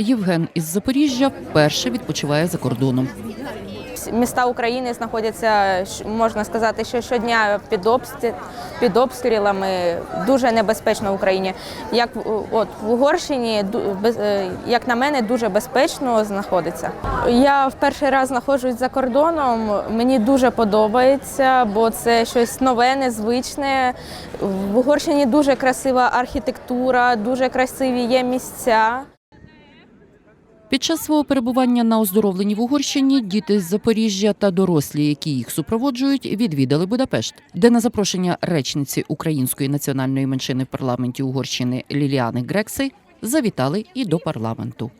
Євген із Запоріжжя вперше відпочиває за кордоном. Міста України знаходяться, можна сказати, що щодня під, обстрі... під обстрілами дуже небезпечно в Україні. Як от в Угорщині, е, як на мене, дуже безпечно знаходиться. Я в перший раз знаходжусь за кордоном. Мені дуже подобається, бо це щось нове, незвичне. В Угорщині дуже красива архітектура, дуже красиві є місця. Під час свого перебування на оздоровленні в Угорщині діти з Запоріжжя та дорослі, які їх супроводжують, відвідали Будапешт, де на запрошення речниці української національної меншини в парламенті Угорщини Ліліани Грекси завітали і до парламенту.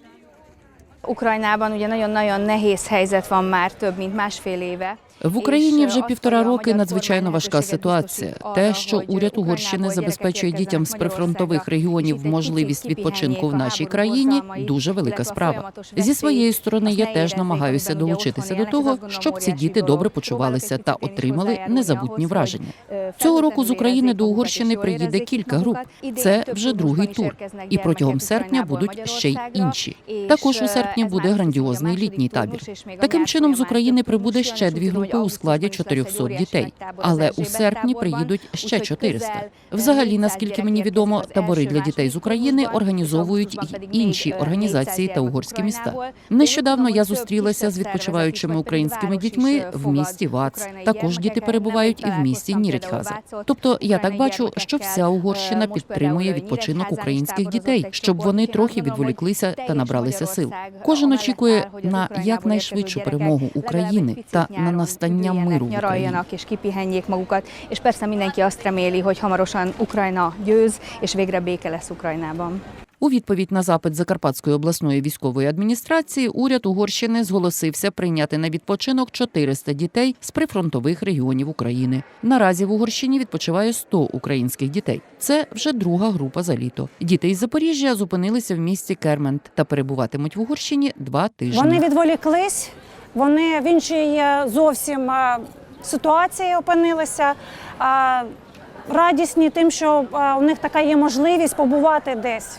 Ukrajnában ugye nagyon-nagyon nehéz helyzet van már több mint másfél éve. В Україні вже півтора роки надзвичайно важка ситуація. Те, що уряд Угорщини забезпечує дітям з прифронтових регіонів можливість відпочинку в нашій країні, дуже велика справа. Зі своєї сторони я теж намагаюся долучитися до того, щоб ці діти добре почувалися та отримали незабутні враження. е, Цього року з України до Угорщини приїде кілька груп. Це вже другий тур. І протягом серпня будуть ще й інші. Також у е, серпні ez буде грандіозний літній табір. Таким чином з України прибуде ще дві групи у складі augusztusban is lesz egy 400 дітей. Але у серпні приїдуть ще úgyhogy 400. Взагалі, наскільки мені відомо, табори для дітей з України організовують і інші організації та угорські міста. Нещодавно я зустрілася з відпочиваючими українськими дітьми в місті Вац. Також діти перебувають і в місті. Вацот. Тобто я так бачу, що вся Угорщина підтримує відпочинок українських дітей, щоб вони трохи відволіклися та набралися сил. Кожен очікує на якнайшвидшу перемогу України та на настання миру в Україні. У відповідь на запит Закарпатської обласної військової адміністрації уряд Угорщини зголосився прийняти на відпочинок 400 дітей з прифронтових регіонів України. Наразі в Угорщині відпочиває 100 українських дітей. Це вже друга група за літо. Діти із Запоріжжя зупинилися в місті Кермент та перебуватимуть в Угорщині два тижні. Вони відволіклись, вони в іншій е, зовсім е, ситуації опинилися. е, Радісні тим, що у них така є можливість побувати десь.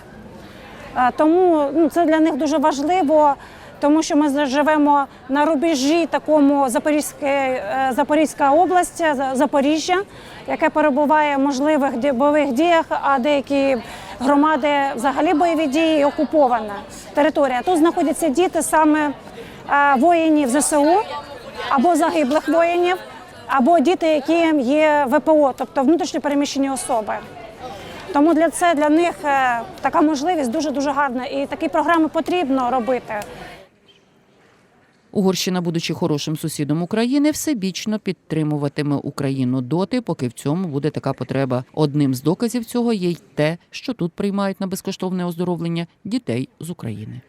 Е, Тому ну, це для них дуже важливо, тому що ми живемо на рубежі такому Запорізьке, е, Запорізька область, За- Запоріжжя, яке перебуває в можливих бойових діях, а деякі громади взагалі бойові дії окупована територія. Тут знаходяться діти саме е, воїнів ЗСУ або загиблих воїнів, або діти, які є ВПО, тобто внутрішньо переміщені особи. Тому для це для них е, така можливість дуже дуже гарна, і такі програми потрібно робити. Угорщина, будучи хорошим сусідом України, всебічно підтримуватиме Україну доти, поки в цьому буде така потреба. Одним з доказів цього є й те, що тут приймають на безкоштовне оздоровлення дітей з України.